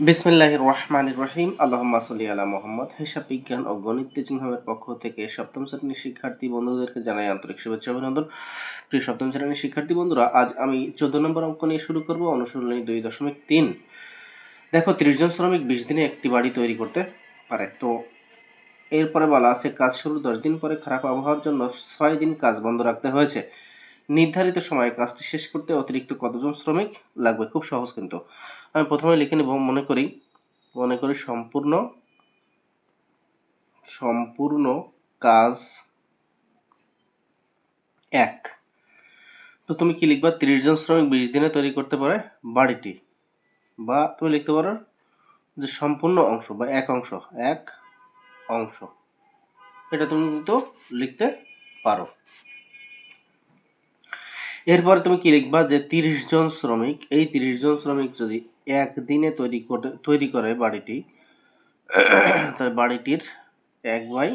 বিসমিল্লাহ রহমান রহিম। আল্লাহম্মা সাল্লি আলা মোহাম্মদ। হিসাব বিজ্ঞান ও গণিত টিচিং হোমের পক্ষ থেকে সপ্তম শ্রেণির শিক্ষার্থী বন্ধুদেরকে জানাই আন্তরিক শুভেচ্ছা অভিনন্দন। প্রিয় সপ্তম শ্রেণির শিক্ষার্থী বন্ধুরা, আজ আমি চোদ্দ নম্বর অঙ্ক নিয়ে শুরু করব, অনুশীলনী দুই দশমিক তিন। দেখো, তিরিশ জন শ্রমিক বিশ দিনে একটি বাড়ি তৈরি করতে পারে। তো এরপরে বলা আছে, কাজ শুরু দশ দিন পরে খারাপ আবহাওয়ার জন্য ছয় দিন কাজ বন্ধ রাখতে হয়েছে। নির্ধারিত সময়ে কাজটি শেষ করতে অতিরিক্ত কতজন শ্রমিক লাগবে খুব সহজ কিন্তু। আমি প্রথমে লিখে নেব, মনে করি মনে করি সম্পূর্ণ সম্পূর্ণ কাজ এক। তো তুমি কি লিখবা, তিরিশ জন শ্রমিক বিশ দিনে তৈরি করতে পারে বাড়িটি, বা তুমি লিখতে পারো যে সম্পূর্ণ অংশ বা এক অংশ এক অংশ। এটা তুমি কিন্তু লিখতে পারো। এরপরে তুমি কি লিখবা যে তিরিশ জন শ্রমিক, এই তিরিশ জন শ্রমিক যদি একদিনে তৈরি করে তৈরি করে বাড়িটি, তাহলে বাড়িটির এক বাই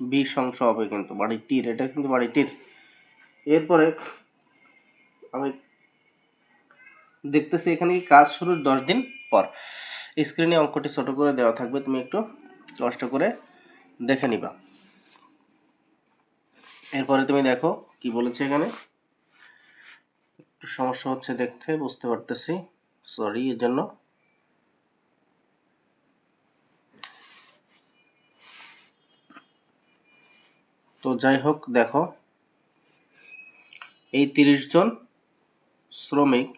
বিশ অংশ হবে কিন্তু, বাড়িটির, এটা কিন্তু বাড়িটির। এরপরে আমি দেখতেছি এখানে কি কাজ শুরুর দশ দিন পর। স্ক্রিনে অঙ্কটি ছোট করে দেওয়া থাকবে, তুমি একটু কষ্ট করে দেখে নিবা। এরপরে তুমি দেখো কি বলেছে এখানে। একটু সমস্যা হচ্ছে দেখতে, বুঝতে পারতেছি। সরি এর জন্য তো যাই হোক, দেখো। এই তিরিশ জন শ্রমিক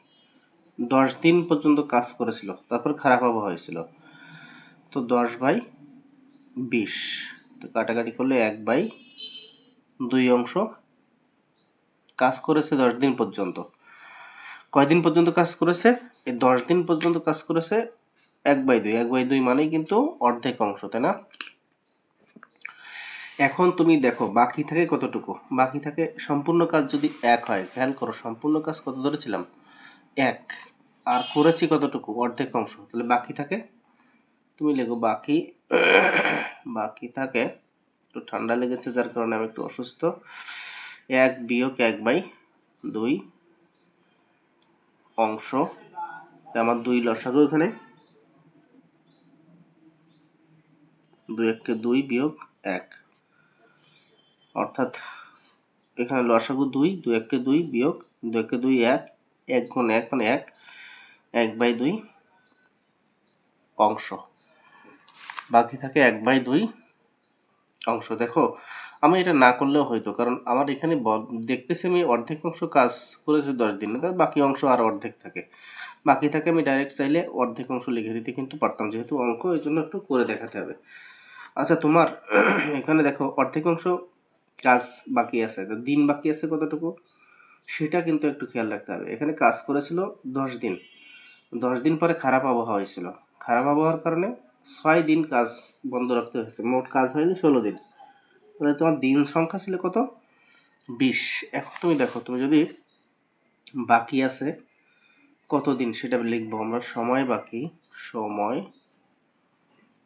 দশ দিন পর্যন্ত কাজ করেছিল, তারপর খারাপ আবহাওয়া হয়েছিল। তো দশ বাই বিশ, তো কাটাকাটি করলে এক বাই দুই অংশ কাজ করেছে দশ দিন পর্যন্ত। কয়দিন পর্যন্ত কাজ করেছে? এই দশ দিন পর্যন্ত কাজ করেছে এক বাই দুই। এক বাই দুই মানেই কিন্তু অর্ধেক অংশ, তাই না? এখন তুমি দেখো, বাকি থাকে কতটুকু? বাকি থাকে সম্পূর্ণ কাজ যদি এক হয়, খেয়াল করো, সম্পূর্ণ কাজ কত ধরেছিলাম? এক। আর করেছি কতটুকু? অর্ধেক অংশ। তাহলে বাকি থাকে? তুমি লেখো বাকি বাকি থাকে, একটু ঠান্ডা লেগেছে যার কারণে আমি একটু অসুস্থ। এক বিয়োগ এক বাই দুই অংশ। তা আমার দুই লসাগু এখানে। দুই এককে দুই বিয়োগ এক। অর্থাৎ এখানে লসাগু দুই দুই এককে দুই বিয়োগ দুই এককে দুই এক এক গুণ এক মানে এক এক বাই দুই অংশ। বাকি থাকে এক বাই দুই অংশ। দেখো আমি এটা না করলেও হয়তো, কারণ আমার এখানে দেখতেছি আমি অর্ধেক অংশ কাজ করেছি দশ দিনে তার বাকি অংশ আর অর্ধেক থাকে। বাকি থাকে আমি ডাইরেক্ট চাইলে অর্ধেক অংশ লিখে দিতে কিন্তু পারতাম, যেহেতু অঙ্ক এই জন্য একটু করে দেখাতে হবে। আচ্ছা তোমার এখানে দেখো, অর্ধেক অংশ কাজ বাকি আছে, তো দিন বাকি আছে কতটুকু? সেটা কিন্তু একটু খেয়াল রাখতে হবে। এখানে কাজ করেছিল দশ দিন। দশ দিন পরে খারাপ আবহাওয়া হয়েছিল। খারাপ আবহাওয়ার কারণে ছয় দিন কাজ বন্ধ রাখতে হয়েছে। মোট কাজ হয়নি ষোলো দিন। তাহলে তোমার দিন সংখ্যা ছিল কত? বিশ। এখন তুমি দেখো, তুমি যদি বাকি আছে কত দিন সেটা লিখব আমরা? সময় বাকি সময়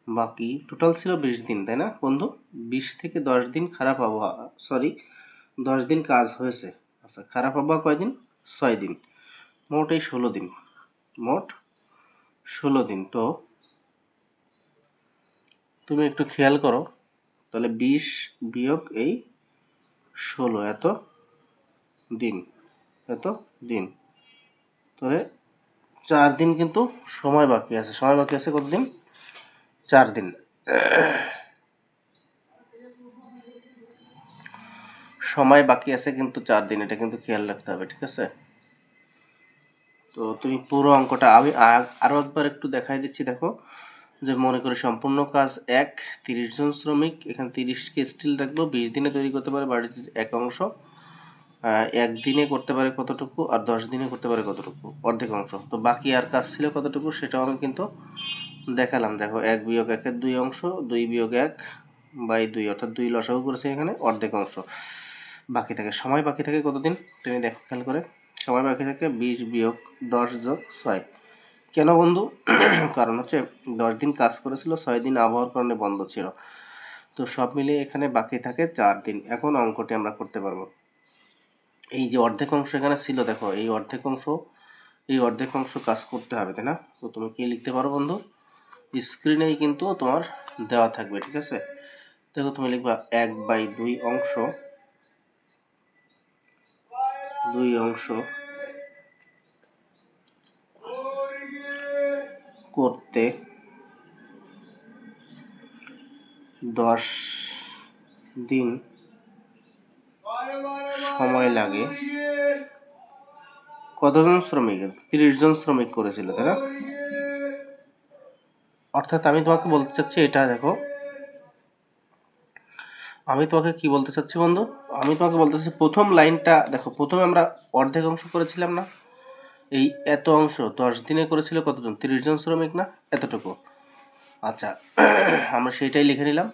বাকি। টোটাল ছিল বিশ দিন, তাই না বন্ধু? বিশ থেকে দশ দিন খারাপ আবহাওয়া সরি দশ দিন কাজ হয়েছে। আচ্ছা খারাপ আবহাওয়া কয়দিন ছয় দিন। মোট এই ষোলো দিন। মোট ষোলো দিন। তো তুমি একটু খেয়াল করো তাহলে বিশ বিয়োগ এই ষোলো, এত দিন এত দিন। তাহলে চার দিন কিন্তু সময় বাকি আছে। সময় বাকি আছে কতদিন চার দিন। সময় বাকি আছে কিন্তু চার দিন, এটা কিন্তু খেয়াল রাখতে হবে, ঠিক আছে? তো তুমি পুরো অঙ্কটা আমি আর- আরও একবার একটু দেখাই দিচ্ছি, দেখো। যে মনে করি সম্পূর্ণ কাজ এক, তিরিশ জন শ্রমিক, এখানে তিরিশকে স্টিল রাখব, বিশ দিনে তৈরি করতে পারে বাড়িটির এক অংশ একদিনে করতে পারে কতটুকু আর দশ দিনে করতে পারে কতটুকু? অর্ধেক অংশ। তো বাকি আর কাজ ছিল কতটুকু সেটাও আমি কিন্তু দেখালাম। দেখো, এক বিয়োগ একের দুই অংশ, দুই বিয়োগ এক বাই দুই, অর্থাৎ দুই লসাগু করেছে এখানে, অর্ধেক অংশ। বাকি থাকে, সময় বাকি থাকে কতদিন? তুমি দেখো, খেয়াল করে। সময় বাকি থাকে বিশ বিয়োগ দশ যোগ ছয়। কেন বন্ধু? কারণ হচ্ছে দশ দিন কাজ করেছিল, ছয় দিন আবহাওয়ার কারণে বন্ধ ছিল। তো সব মিলিয়ে এখানে বাকি থাকে চার দিন। এখন অঙ্কটি আমরা করতে পারব। এই যে অর্ধেক অংশ এখানে ছিল, দেখো, এই অর্ধেক অংশ, এই অর্ধেক অংশ কাজ করতে হবে, তাই না? তো তুমি কি লিখতে পারো বন্ধু? স্ক্রিনেই কিন্তু তোমার দেওয়া থাকবে, ঠিক আছে? দেখো, তুমি লিখবা এক বাই দুই অংশ দুই অংশ করতে দশ দিন সময় লাগে। কতজন শ্রমিক? তিরিশ জন শ্রমিক করেছিল, তাই না? অর্থাৎ আমি তোমাকে বলতে চাচ্ছি এটা, দেখো। আমি তোমাকে কি বলতে চাচ্ছি বন্ধু? আমি তোমাকে বলতে চাচ্ছি প্রথম লাইনটা, দেখো, প্রথমে আমরা অর্ধেক অংশ করেছিলাম না? এই এত অংশ দশ দিনে করেছিল কতজন? তিরিশ জন শ্রমিক না? এতটুকু। আচ্ছা আমরা সেইটাই লিখে নিলাম।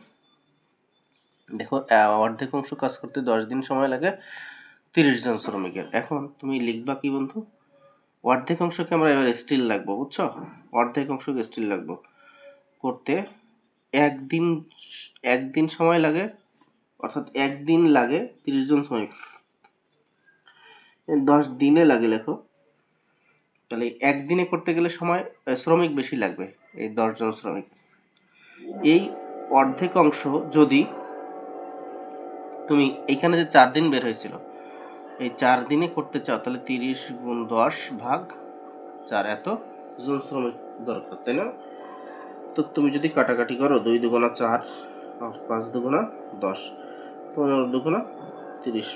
দেখো অর্ধেক অংশ কাজ করতে দশ দিন সময় লাগে, তিরিশ জন শ্রমিকের। এখন তুমি লিখবা কি বন্ধু? অর্ধেক অংশকে আমরা এবার স্টিল লাগবো বুঝছ? অর্ধেক অংশকে স্টিল লাগবো করতে একদিন একদিন সময় লাগে, অর্থাৎ একদিন লাগে তিরিশ জন শ্রমিক। দশ দিনে লাগে, লেখো। তাহলে একদিনে করতে গেলে সময় শ্রমিক বেশি লাগবে, এই দশজন শ্রমিক। এই অর্ধেক অংশ যদি তুমি এইখানে যে চার দিন বের হয়েছিল, এই চার দিনে করতে চাও, তাহলে তিরিশ গুণ দশ ভাগ চার এত জন শ্রমিক দরকার, তাই না? তো তুমি যদি কাটাকাটি করো, দুই দুগুণা চার, পাঁচ দুগুণা দশ, পনেরো দুগুণা তিরিশ।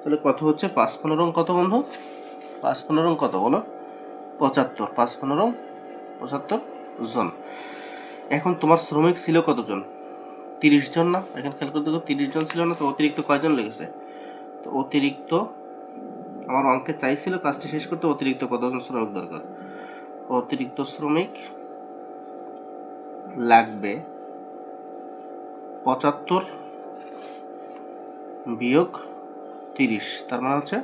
তাহলে কত হচ্ছে? পাঁচ, পনেরো কত বন্ধু? পাঁচ পনেরো কত বলো? পঁচাত্তর, পাঁচ পনেরো, পঁচাত্তর জন। এখন তোমার শ্রমিক ছিল কতজন? তিরিশ জন না? এখন খেয়াল করতে তিরিশ জন ছিল না, তো অতিরিক্ত কয়জন লেগেছে? তো অতিরিক্ত আমার অঙ্কে চাইছিল কাজটি শেষ করতে, অতিরিক্ত কতজন শ্রমিক দরকার? অতিরিক্ত শ্রমিক লাগবে পঁচাত্তর বিয়োগ তিরিশ, তার মানে হচ্ছে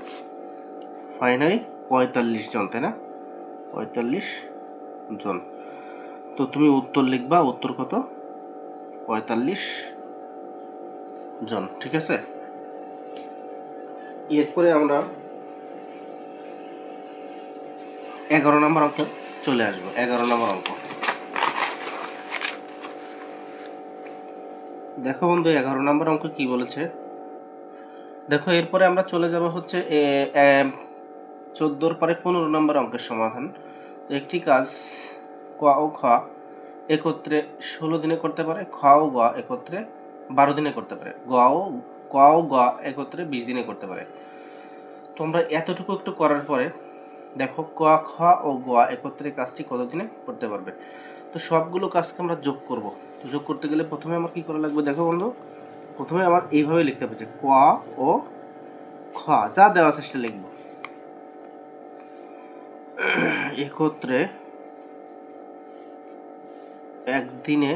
ফাইনালি পঁয়তাল্লিশ জন, তাই না? পঁয়তাল্লিশ জন। তো তুমি উত্তর লিখবা, উত্তর কত? পঁয়তাল্লিশ জন, ঠিক আছে? এরপরে আমরা এগারো নম্বর অঙ্কে চলে আসব, এগারো নম্বর অঙ্ক। দেখো বন্ধু, এগারো নম্বর অঙ্ক কি বলেছে? দেখো, এরপরে আমরা চলে যাব হচ্ছে চোদ্দোর পরে পনেরো নম্বর অঙ্কের সমাধান। একটি কাজ ক ও খ একত্রে ষোলো দিনে করতে পারে, খ ও গ একত্রে বারো দিনে করতে পারে, গ ও ক ও গ একত্রে বিশ দিনে করতে পারে। তোমরা এতটুকু একটু করার পরে দেখো ক, খ ও গ একত্রে কাজটি কত দিনে করতে পারবে। তো সবগুলো কাজকে আমরা যোগ করব। তো যোগ করতে গেলে প্রথমে আমার কী করা লাগবে দেখো বন্ধু? প্রথমে আমার এইভাবে লিখতে যে ক ও খ, যা দেওয়া সেটা লিখব। একত্রে একদিনে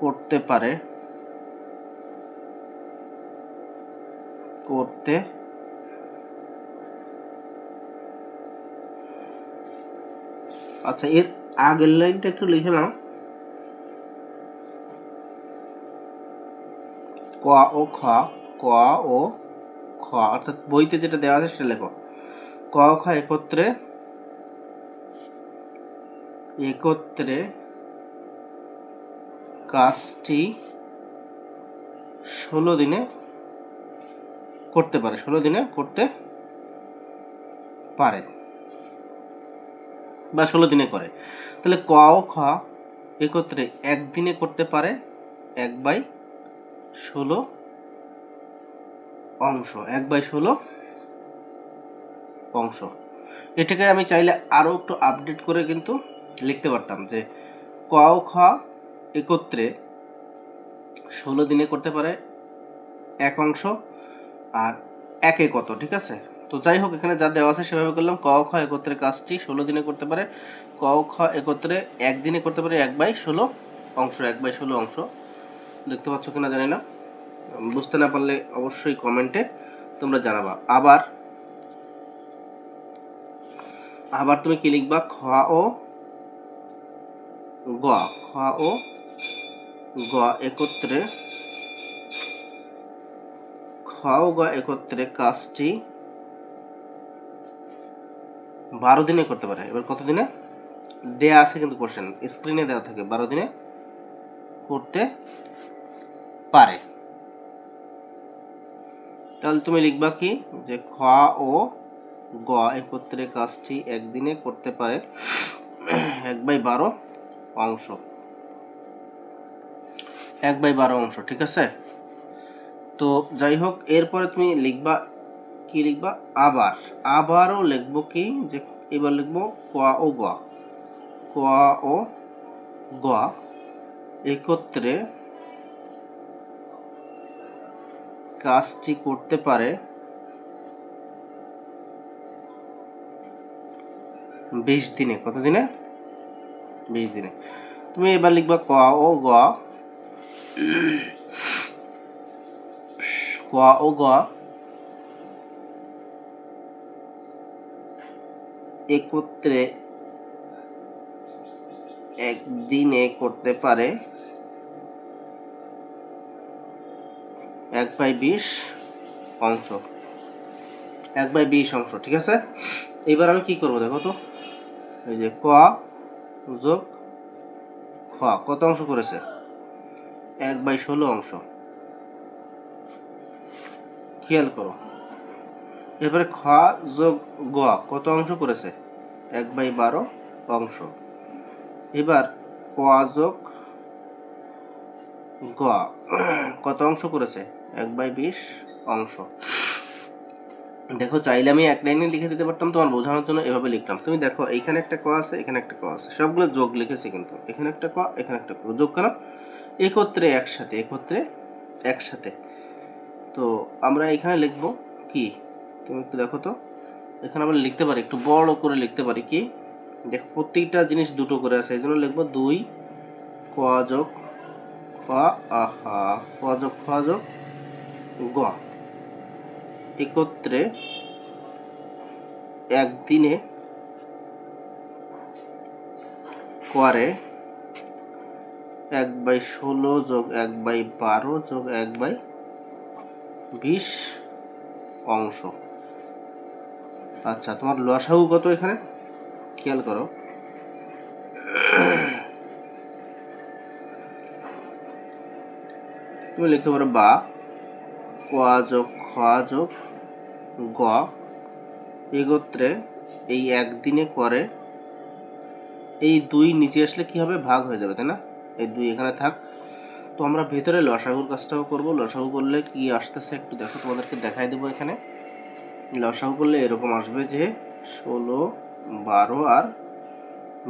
করতে পারে, করতে আচ্ছা এর আগের লাইনটা একটু লিখে নাও। ক ও খ, ক ও খ, অর্থাৎ বইতে যেটা দেওয়া আছে সেটা লেখো। ক খ একত্রে? একত্রে কাজটি ষোলো দিনে করতে পারে, ষোলো দিনে করতে পারে বা ষোলো দিনে করে। তাহলে ক খ একত্রে একদিনে করতে পারে এক বাই ষোলো অংশ, এক বাই ষোলো অংশ। এটাকে আমি চাইলে আরও একটু আপডেট করে কিন্তু লিখতে পারতাম যে ক ও খ একত্রে ষোলো দিনে করতে পারে এক অংশ আর একে কত, ঠিক আছে? তো যাই হোক, এখানে যা দেওয়া আছে সেভাবে করলাম। ক খ একত্রে কাজটি ষোলো দিনে করতে পারে ক খ একত্রে একদিনে করতে পারে এক বাই ষোলো অংশ, এক বাই ষোলো অংশ। দেখতে পাচ্ছ কিনা জানি না। বুঝতে না পারলে অবশ্যই কমেন্টে তোমরা জানাবা। আবার আবার তুমি কি লিখবা? খ ও গ খ ও গ একত্রে খ ও গ একত্রে কাজটি বারো দিনে করতে পারে। এবার কত দিনে? দেয়া আছে কিন্তু কোশ্চেন স্ক্রিনে দেওয়া থাকে, বারো দিনে করতে পারে। তাহলে তুমি লিখবা কি? যে খ ও গ একত্রে কাজটি একদিনে করতে পারে এক বাই বারো অংশ। এক বাই বারো অংশ, ঠিক আছে? তো যাই হোক, এরপরে তুমি লিখবা, কি লিখবা? আবার। আবারও লিখব কি? যে এবার লিখব ক ও গ। ক ও গ একত্রে কাজটি করতে পারে বিশ দিনে, কত দিনে? বিশ দিনে। তুমি এবার লিখবা ক ও গ। ক ও গ। একত্রে একদিনে করতে পারে এক বাই বিশ অংশ। এক বাই বিশ অংশ, ঠিক আছে? এবার আমি কি করব দেখো তো? এই যে ক যোগ খ, কত অংশ করেছে? এক বাই ষোলো অংশ। খেয়াল করো। এবারে খ যোগ গ, কত অংশ করেছে? এক বাই বারো অংশ। এবার ক যোগ গ, কত অংশ করেছে? এক বাই বিশ অংশ। দেখো, চাইলে আমি এক লাইনে লিখে দিতে পারতাম, তোমার বোঝানোর জন্য এভাবে লিখলাম তুমি দেখো এখানে একটা ক আছে, এখানে একটা ক আছে। সবগুলো যোগ লিখেছে কিন্তু। এখানে একটা ক, এখানে একটা ক। যোগ কেন? একত্রে একসাথে একত্রে একসাথে। তো আমরা এখানে লিখব কি? তুমি একটু দেখো তো। এখানে আমরা লিখতে পারি, একটু বড় করে লিখতে পারি কি? দেখো প্রত্যেকটা জিনিস দুটো করে আছে এই জন্য লিখব দুই, ক যোগ, খ, আহা। ক যোগ, খ যোগ, গ। একত্রে একদিনে করে এক বাই ষোলো যোগ এক বাই বারো যোগ এক বাই বিশ অংশ। আচ্ছা তোমার লসাগু কত এখানে? খেয়াল করো। তুমি লিখতে পারো বা, ক যোগ খ যোগ গ একত্রে এই একদিনে করে, এই দুই নিচে আসলে কি হবে? ভাগ হয়ে যাবে, তাই না? এই দুই এখানে থাক। তো আমরা ভেতরে লসাগুর কাজটাও করব। লসাগু করলে কি আসতেছে একটু দেখো, তোমাদেরকে দেখাই দেবো এখানে। লসাগু করলে এরকম আসবে যে ষোলো, বারো আর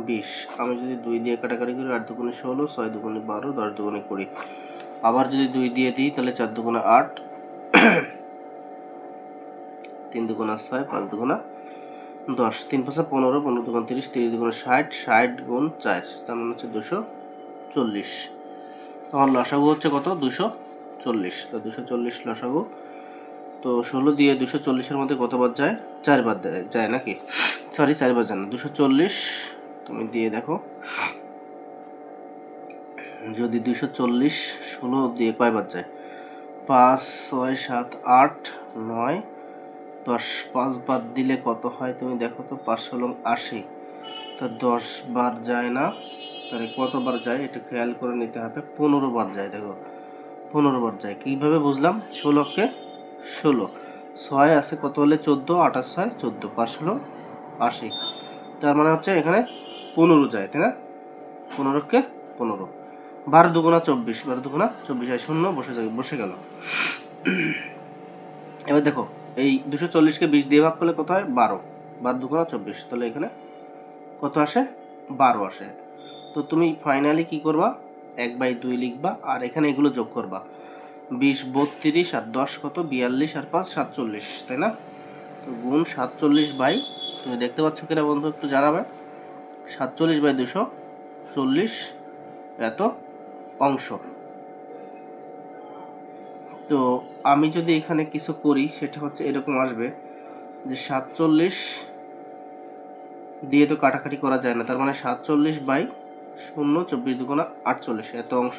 বিশ। আমি যদি দুই দিয়ে কাটাকাটি করি, আট দুগুণে ষোলো, ছয় দুগুণে বারো, দশ দুগুণে কুড়ি। আবার যদি দুই দিয়ে দিই, তাহলে চার দুগুণে আট। তিন দুগুণা ছয়, পাঁচ দুগুণা দশ। তিন পাঁচা পনেরো পনেরো দুগুণ তিরিশ তিরিশ দুগুণে ষাট ষাট গুণ চার, তার মানে হচ্ছে দুশো চল্লিশ। তোমার লসাগু হচ্ছে কত? দুশো চল্লিশ। তো দুশো চল্লিশ লসাগু। তো ষোলো দিয়ে দুশো চল্লিশের মধ্যে কতবার যায়? চারবার দেয় যায় নাকি? সরি, চারবার যায় না। দুশো চল্লিশ, তুমি দিয়ে দেখো। যদি দুশো চল্লিশ, ষোলো দিয়ে কয়বার যায়? পাঁচ, ছয়, সাত, আট, নয় দশ পাঁচ বাদ দিলে কত হয়? তুমি দেখো তো পাঁচশো লং আশি। তো দশ বার যায় না। তাহলে কতবার যায়? এটা খেয়াল করে নিতে হবে। পনেরো বার যায়, দেখো। পনেরো বার যায়। কীভাবে বুঝলাম? ষোলোকে ষোলো। ছয় আছে, কত হলে চোদ্দ? আঠাশ ছয় চোদ্দ। পাঁচ ষোলো আশি। তার মানে হচ্ছে এখানে পনেরো যায়, তাই না? পনেরোকে পনেরো। বারো দুগুণা চব্বিশ। বারো দুগুণা চব্বিশ হয় শূন্য, বসে যায় বসে গেল। এবার দেখো এই দুশো চল্লিশকে বিশ দিয়ে ভাগ করলে কত হয়? বারো। বারো দুগুণা চব্বিশ। তাহলে এখানে কত আসে? বারো আসে। তো তুমি ফাইনালি কি করবা? এক বাই দুই লিখবা আর এখানে এগুলো যোগ করবা। বিশ, বত্রিশ আর দশ কত? বিয়াল্লিশ আর পাঁচ, সাতচল্লিশ। তাই না? তো গুণ সাতচল্লিশ বাই, তুমি দেখতে পাচ্ছ কিনা বন্ধু একটু জানাবে? সাতচল্লিশ বাই দুশো চল্লিশ এত অংশ। তো আমি যদি এখানে কিছু করি, সেটা হচ্ছে এরকম আসবে যে সাতচল্লিশ দিয়ে তো কাটাকাটি করা যায় না। তার মানে সাতচল্লিশ বাই শূন্য চব্বিশ দুগুণা আটচল্লিশ এত অংশ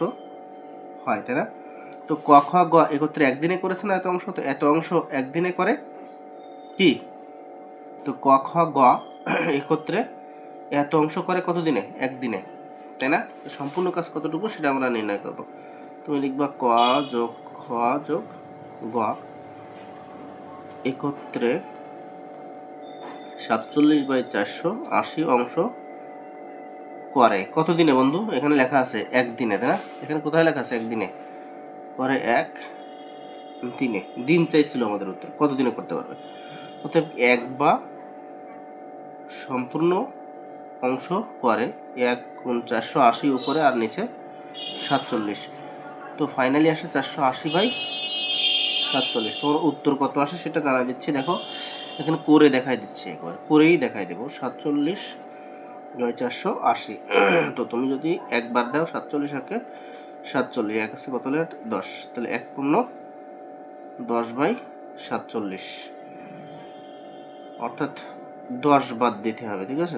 হয়, তাই না? তো ক, খ, গ একত্রে একদিনে করেছে না এত অংশ? তো এত অংশ একদিনে করে কি? তো ক, খ, গ একত্রে এত অংশ করে কত দিনে একদিনে, তাই না? সম্পূর্ণ কাজ কতটুকু সেটা আমরা নির্ণয় করব। তুমি লিখবা ক যোগ খ যোগ গ একত্রে সাতচল্লিশ বাই চারশো আশি অংশ করে। কত দিনে বন্ধু? এখানে লেখা আছে একদিনে, তাই না? এখানে কোথায় লেখা আছে একদিনে? করে এক দিনে। দিন চাইছিল আমাদের উত্তর। কত দিনে করতে পারবে? অতএব এক বা সম্পূর্ণ অংশ করে এক চারশো আশি উপরে আর নিচে সাতচল্লিশ। তো ফাইনালি আসে চারশো আশি বাই সাতচল্লিশ। তোমার উত্তর কত আসে সেটা জানা দিচ্ছি। দেখো, এখানে করে দেখাই দিচ্ছি একবার। করেই দেখাই দেবো। সাতচল্লিশ নয় চারশো আশি। তো তুমি যদি একবার দাও, সাতচল্লিশ একে সাতচল্লিশ। এক আছে কত? দশ। তাহলে এক পূর্ণ দশ বাই সাতচল্লিশ। অর্থাৎ দশ বাদ দিতে হবে, ঠিক আছে?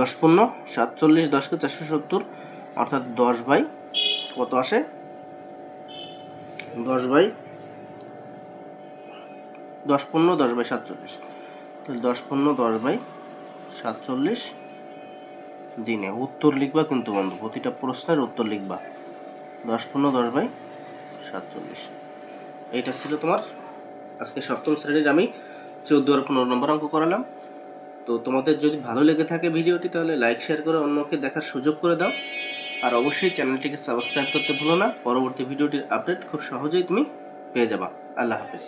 দশ পূর্ণ সাতচল্লিশ, দশকে চারশো সত্তর। অর্থাৎ দশ বাই কত আসে? দশ বাই দশ পূর্ণ দশ বাই সাতচল্লিশ। তাহলে দশ পূর্ণ দশ বাই সাতচল্লিশ দিনে উত্তর লিখবা কিন্তু বন্ধু, প্রতিটা প্রশ্নের উত্তর লিখবা। দশ পূর্ণ দশ বাই সাতচল্লিশ। এইটা ছিল তোমার আজকে সপ্তম শ্রেণির আমি চোদ্দ আর পনেরো নম্বর অঙ্ক করালাম। তো তোমাদের যদি ভালো লেগে থাকে ভিডিওটি, তাহলে লাইক শেয়ার করে অন্যকে দেখার সুযোগ করে দাও। আর অবশ্যই চ্যানেলটিকে সাবস্ক্রাইব করতে ভুলো না। পরবর্তী ভিডিওটির আপডেট খুব সহজেই তুমি পেয়ে যাবা। আল্লাহ হাফিজ।